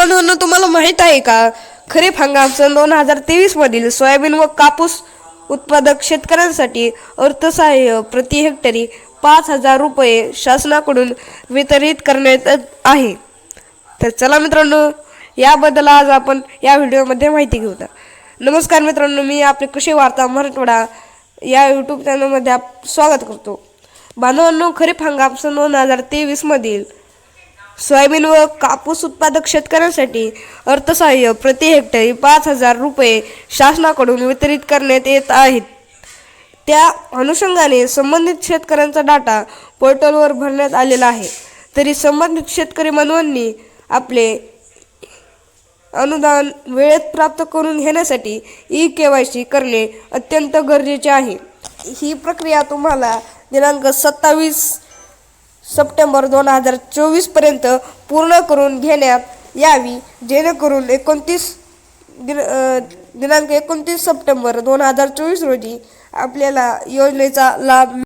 बांधवांनो तुम्हाला माहीत आहे का? खरीप हंगाम सन दोन हजार तेवीस मधील सोयाबीन व कापूस उत्पादक शेतकऱ्यांसाठी अर्थसहाय्य प्रति हेक्टरी पाच हजार रुपये शासनाकडून वितरित करण्यात आहे. तर चला मित्रांनो याबद्दल आज आपण या व्हिडिओमध्ये माहिती घेऊ. नमस्कार मित्रांनो मी आपले कृषी वार्ता मराठवाडा या यूट्यूब चॅनलमध्ये आप स्वागत करतो. बांधवांनो खरीप हंगाम सन दोन हजार तेवीसमधील सोयाबीन व कापूस उत्पादक शेतकऱ्यांसाठी अर्थसहाय्य प्रति हेक्टरी पाच हजार रुपये शासनाकडून वितरित करण्यात येत आहेत. त्या अनुषंगाने संबंधित शेतकऱ्यांचा डाटा पोर्टलवर भरण्यात आलेला आहे. तरी संबंधित शेतकरी बांधवांनी आपले अनुदान वेळेत प्राप्त करून घेण्यासाठी ई के वाय सी करणे अत्यंत गरजेचे आहे. ही प्रक्रिया तुम्हाला दिनांक सत्तावीस सप्टेंबर दोन हजार चोवीसपर्यंत पूर्ण करून घेण्यात यावी. जेणेकरून एकोणतीस दिन दिनांक एकोणतीस सप्टेंबर दोन हजार चोवीस रोजी आपल्याला योजनेचा लाभ